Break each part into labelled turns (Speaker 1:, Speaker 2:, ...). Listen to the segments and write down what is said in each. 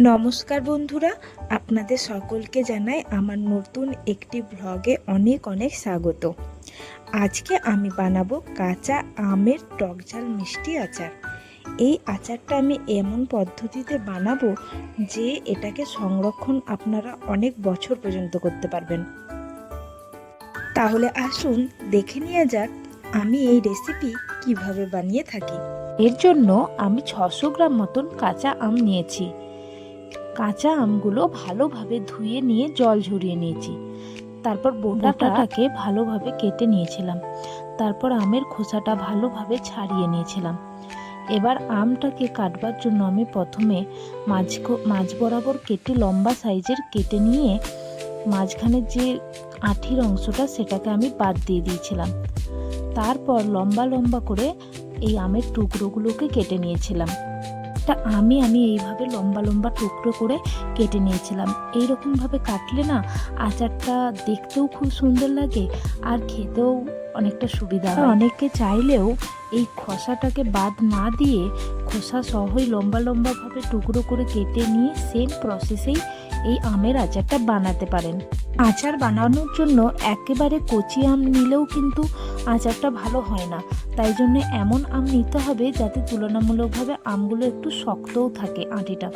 Speaker 1: নমস্কার বন্ধুরা, আপনাদের সকলকে জানাই আমার নতুন একটি ব্লগে অনেক অনেক স্বাগত। আজকে আমি বানাবো কাঁচা আমের টক ঝাল মিষ্টি আচার। এই আচারটা আমি এমন পদ্ধতিতে বানাবো যে এটাকে সংরক্ষণ আপনারা অনেক বছর পর্যন্ত করতে পারবেন। তাহলে আসুন দেখে নেওয়া যাক আমি এই রেসিপি কীভাবে বানিয়ে থাকি। এর জন্য আমি ছশো গ্রাম মতন কাঁচা আম নিয়েছি। কাঁচা আমগুলো ভালোভাবে ধুয়ে নিয়ে জল ঝরিয়ে নিয়েছি। তারপর বোটাটাকে ভালোভাবে কেটে নিয়েছিলাম। তারপর আমের খোসাটা ভালোভাবে ছাড়িয়ে নিয়েছিলাম। এবার আমটাকে কাটবার জন্য আমি প্রথমে মাঝ মাঝ বরাবর কেটে লম্বা সাইজের কেটে নিয়ে মাঝখানের যে আঠির অংশটা সেটাকে আমি বাদ দিয়ে দিয়েছিলাম। তারপর লম্বা লম্বা করে এই আমের টুকরোগুলোকে কেটে নিয়েছিলাম। তা আমি আমি এইভাবে লম্বা লম্বা টুকরো করে কেটে নিয়েছিলাম। এইরকমভাবে কাটলে না আচারটা দেখতেও খুব সুন্দর লাগে আর খেতেও অনেকটা সুবিধা হয়। অনেকে চাইলেও এই খোসাটাকে বাদ না দিয়ে খোসা সহই লম্বা লম্বাভাবে টুকরো করে কেটে নিয়ে সেম প্রসেসেই এই আমের আচারটা বানাতে পারেন। আচার বানানোর জন্য একেবারে কচি আম নিলেও কিন্তু আচারটা ভালো হয় না। তাই জন্য এমন আম নিতে হবে যাতে তুলনামূলকভাবে আমগুলো একটু শক্তও থাকে আঁটিটা।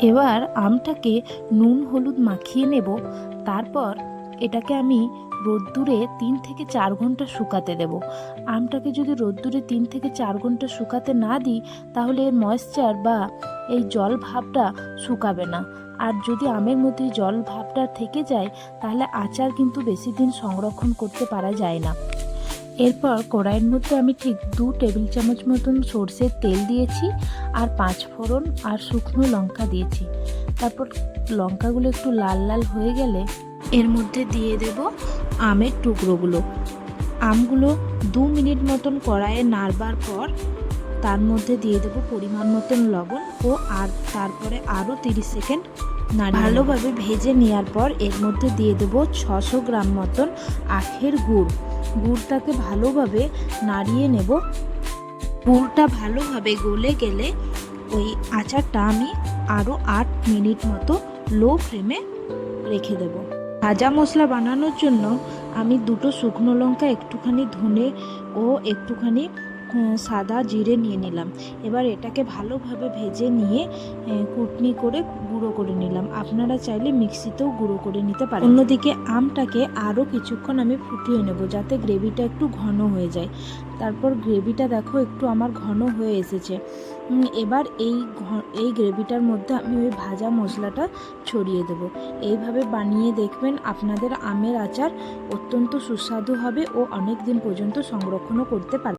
Speaker 1: এবার আমটাকে নুন হলুদ মাখিয়ে নেব। তারপর এটাকে আমি রোদ্দুরে তিন থেকে চার ঘণ্টা শুকাতে দেব। আমটাকে যদি রোদ্দুরে তিন থেকে চার ঘণ্টা শুকাতে না দিই, তাহলে এর ময়েশ্চার বা এই জল ভাবটা শুকাবে না। আর যদি আমের মধ্যে জল ভাবটা থেকে যায়, তাহলে আচার কিন্তু বেশি দিন সংরক্ষণ করতে পারা যায় না। এরপর কড়াইয়ের মধ্যে আমি ঠিক দু টেবিল চামচ মতন সর্ষের তেল দিয়েছি আর পাঁচ ফোড়ন আর শুকনো লঙ্কা দিয়েছি। তারপর লঙ্কাগুলো একটু লাল লাল হয়ে গেলে এর মধ্যে দিয়ে দেব আমের টুকরোগুলো। আমগুলো দু মিনিট মতন কড়াইয়ে নাড়বার পর তার মধ্যে দিয়ে দেবো পরিমাণ মতন লবণ ও আর তারপরে আরও তিরিশ সেকেন্ড ভালোভাবে ভেজে নেওয়ার পর এর মধ্যে দিয়ে দেবো ছশো গ্রাম মতন আখের গুড়। গুড়টাকে ভালোভাবে নাড়িয়ে নেব। গুড়টা ভালোভাবে গলে গেলে ওই আচারটা আমি আরও আট মিনিট মতো লো ফ্লেমে রেখে দেব। ভাজা মশলা বানানোর জন্য আমি দুটো শুকনো লঙ্কা একটুখানি ধনে ও একটুখানি সাদা জিরে নিয়ে নিলাম। এবার এটাকে ভালোভাবে ভেজে নিয়ে কুটনি করে গুঁড়ো করে নিলাম। আপনারা চাইলে মিক্সিতেও গুঁড়ো করে নিতে পারেন। অন্যদিকে আমটাকে আরও কিছুক্ষণ আমি ফুটিয়ে নেব যাতে গ্রেভিটা একটু ঘন হয়ে যায়। তারপর গ্রেভিটা দেখো একটু আমার ঘন হয়ে এসেছে। এবার এই এই গ্রেভিটার মধ্যে আমি ওই ভাজা মশলাটা ছড়িয়ে দেব। এইভাবে বানিয়ে দেখবেন আপনাদের আমের আচার অত্যন্ত সুস্বাদু হবে ও অনেক দিন পর্যন্ত সংরক্ষণও করতে পারবে